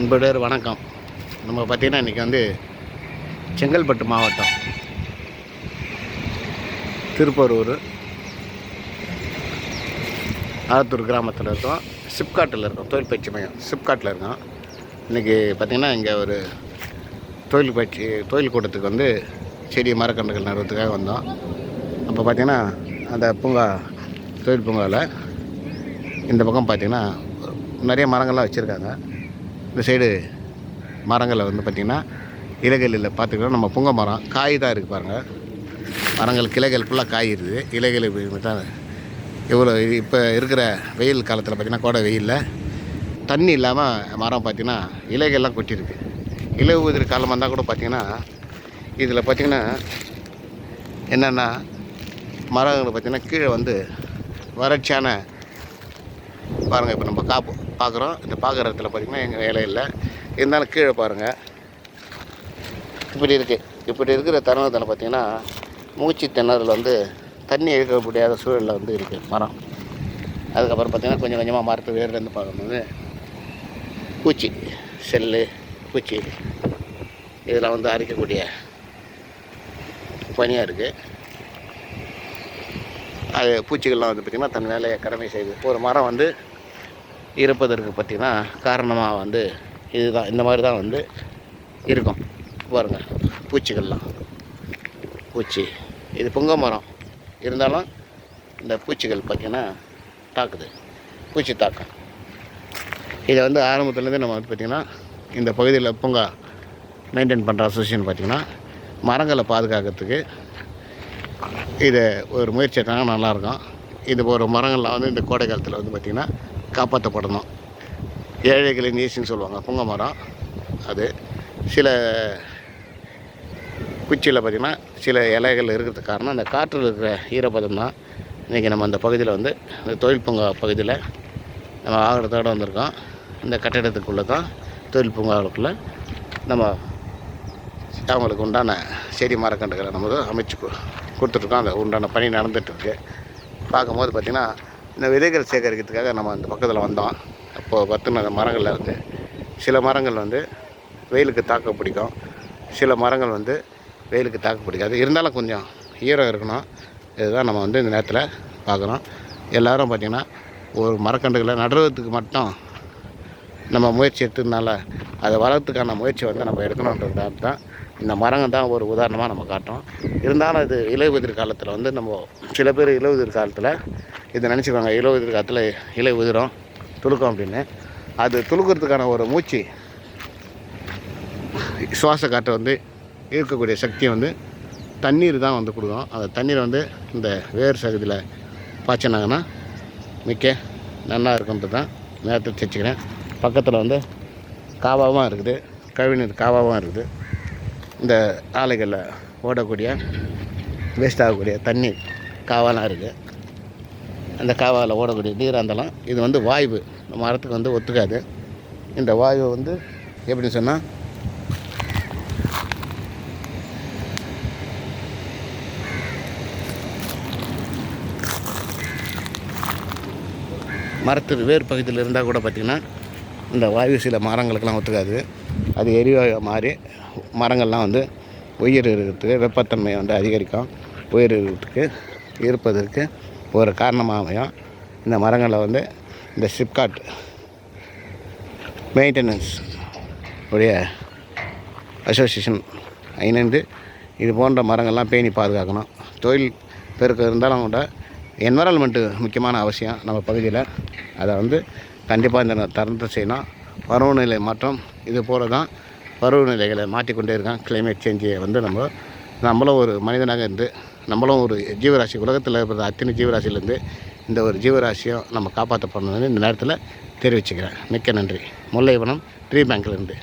அன்புடர் வணக்கம். நம்ம பார்த்திங்கன்னா இன்றைக்கி வந்து செங்கல்பட்டு மாவட்டம். திருப்பரூர். ஆத்தூர் கிராமத்தில் இருக்கோம். சிப்காட்டில் இருக்கோம். தொழில் பயிற்சி மையம் சிப்காட்டில் இருக்கோம். இன்றைக்கி பார்த்திங்கன்னா இங்கே ஒரு தொழில் பயிற்சி தொழில் கூட்டத்துக்கு வந்து செடி மரக்கன்றுகள் நடுறதுக்காக வந்தோம். அப்போ பார்த்திங்கன்னா அந்த பூங்கா தொழில் பூங்காவில் இந்த பக்கம் பார்த்திங்கன்னா நிறைய மரங்கள்லாம் வச்சுருக்காங்க. இந்த சைடு மரங்களில் வந்து பார்த்திங்கன்னா இலைகளில் பார்த்துக்கலாம் நம்ம புங்க மரம் காய் தான் இருக்குது பாருங்கள் மரங்கள் கிளைகள் ஃபுல்லாக காய் இருக்குது இலைகள் தான். இவ்வளோ இப்போ இருக்கிற வெயில் காலத்தில் பார்த்திங்கன்னா கோடை வெயிலில் தண்ணி இல்லாமல் மரம் பார்த்திங்கன்னா இலைகள்லாம் கொட்டியிருக்கு இலை உதிரி காலமாக இருந்தால் கூட பார்த்திங்கன்னா இதில் பார்த்திங்கன்னா என்னென்னா மரங்கள் பார்த்திங்கன்னா கீழே வந்து வறட்சியான பாருங்கள் இப்போ நம்ம காப்பு பார்க்குறோம் இந்த பார்க்குற இடத்துல பார்த்திங்கன்னா எங்கள் வேலை இல்லை இருந்தாலும் கீழே பாருங்கள் இப்படி இருக்குது இப்படி இருக்கிற தருணத்தில் பார்த்திங்கன்னா மூச்சு திணறல் வந்து தண்ணி இழுக்க முடியாத சூழலில் வந்து இருக்குது மரம். அதுக்கப்புறம் பார்த்திங்கன்னா கொஞ்சம் கொஞ்சமாக மரத்து வேர்லேருந்து பார்க்கும்போது பூச்சி செல்லு பூச்சி. இதெல்லாம் வந்து அரிக்கக்கூடிய பனியாக இருக்குது அது பூச்சிகள்லாம் வந்து பார்த்திங்கன்னா தன் வேலையை கடமை செய்யுது ஒரு மரம் வந்து இருப்பதற்கு பார்த்திங்கன்னா காரணமாக வந்து இதுதான் இந்த மாதிரி தான் வந்து இருக்கும். பாருங்கள் பூச்சிகள்லாம். பூச்சி இது புங்க மரம். இருந்தாலும் இந்த பூச்சிகள் பார்த்திங்கன்னா தாக்குது. பூச்சி தாக்கம். இதை வந்து ஆரம்பத்துலேருந்தே நம்ம வந்து பார்த்திங்கன்னா இந்த பகுதியில் பூங்கா மெயின்டைன் பண்ணுற அசோசியேஷன் பார்த்திங்கன்னா மரங்களை பாதுகாக்கிறதுக்கு இதை ஒரு முயற்சி எடுத்தாங்க நல்லாயிருக்கும் இது ஒரு மரங்கள்லாம் வந்து இந்த கோடை காலத்தில் வந்து பார்த்திங்கன்னா காப்பாற்றப்படணும் ஏழைகளின் ஏசின்னு சொல்லுவாங்க புங்க மரம் அது சில குச்சியில் பார்த்திங்கன்னா சில இலைகள் இருக்கிறதுக்கு காரணம் அந்த காற்றில் இருக்கிற ஈரப்பதம் தான். இன்றைக்கி நம்ம அந்த பகுதியில் வந்து இந்த தொழில் பூங்கா பகுதியில் நம்ம ஆகிறதோட வந்திருக்கோம். இந்த கட்டிடத்துக்குள்ளே தான் தொழில் பூங்காவுக்குள்ளே நம்ம அவங்களுக்கு உண்டான செடி மரக்கன்றுகளை நம்ம அமைச்சு கொடுத்துட்ருக்கோம் அந்த உண்டான பணி நடந்துகிட்ருக்கு பார்க்கும்போது பார்த்திங்கன்னா இந்த விதைகள் சேகரிக்கிறதுக்காக நம்ம அந்த பக்கத்தில் வந்தோம். அப்போது பார்த்தினா அந்த மரங்களில் வந்து சில மரங்கள் வந்து வெயிலுக்கு தாக்க பிடிக்கும். சில மரங்கள் வந்து வெயிலுக்கு தாக்க பிடிக்காது. இருந்தாலும் கொஞ்சம் ஈரம் இருக்கணும். இதுதான் நம்ம வந்து இந்த நேரத்தில் பார்க்குறோம் எல்லோரும் பார்த்திங்கன்னா ஒரு மரக்கன்றுகளை நடுறதுக்கு மட்டும் நம்ம முயற்சி எடுத்ததுனால அதை வளர்த்துக்கான முயற்சி வந்து நம்ம எடுக்கணுன்றது தான் இந்த மரங்கள் தான் ஒரு உதாரணமாக நம்ம காட்டும் இருந்தாலும் இது இலையுதிர் காலத்தில் வந்து நம்ம சில பேர் இலையுதிர் காலத்தில் இதை நினச்சிக்குவாங்க உதிர் காற்றுல இலை உதிரும். துளுக்கும் அப்படின்னு. அது துளுக்கிறதுக்கான ஒரு மூச்சு சுவாச காற்றை வந்து இருக்கக்கூடிய சக்தியை வந்து தண்ணீர் தான் வந்து கொடுக்கும். அந்த தண்ணீரை வந்து இந்த வேர் சகுதியில் பாய்ச்சினாங்கன்னா மிக்க நல்லா இருக்குன்றது தான் நேரத்தில் தெரிஞ்சுக்கிறேன். பக்கத்தில் வந்து காவாவும் இருக்குது. கழிவுநீர் காவாவும் இருக்குது. இந்த ஆலைகளில் ஓடக்கூடிய வேஸ்ட் ஆகக்கூடிய தண்ணி காவாலாம் இருக்குது அந்த காவாவில் ஓடக்கூடிய நீராக இருந்தாலும் இது வந்து வாய்வு. மரத்துக்கு வந்து ஒத்துக்காது. இந்த வாயு வந்து எப்படி சொன்னால் மரத்து வேறு பகுதியில் இருந்தால் கூட பார்த்திங்கன்னா இந்த வாயு சில மரங்களுக்கெல்லாம் ஒத்துக்காது. அது எரிவாயு மாறி மரங்கள்லாம் வந்து உயிர் இருக்கிறதுக்கு வெப்பத்தன்மையை வந்து அதிகரிக்கும். உயிர் இருக்கிறதுக்கு இருப்பதற்கு ஒரு காரணமாக அமையும் இந்த மரங்களை வந்து இந்த சிப்காட் மெயின்டெனன்ஸ் உடைய அசோசியேஷன் இணைந்து இது போன்ற மரங்கள்லாம் பேணி பாதுகாக்கணும். தொழில் பெருக்கம் இருந்தாலும் கூட என்வரான்மெண்ட்டு முக்கியமான அவசியம் நம்ம பகுதியில். அதை வந்து கண்டிப்பாக இந்த தரத்தை செய்யணும். பருவநிலை மாற்றம் இது போல தான் பருவநிலைகளை மாற்றிக்கொண்டே இருக்கான் கிளைமேட் சேஞ்சை வந்து நம்ம நம்மளும் ஒரு மனிதனாக இருந்து நம்மளும் ஒரு ஜீவராசி உலகத்தில் இருக்கிற அத்தனை ஜீவராசிலேருந்து இந்த ஒரு ஜீவராசியும் நம்ம காப்பாற்றப்படணும்னு இந்த நேரத்தில் தெரிவிச்சுக்கிறேன். மிக்க நன்றி. முல்லைவனம் ட்ரீ பேங்க்லேருந்து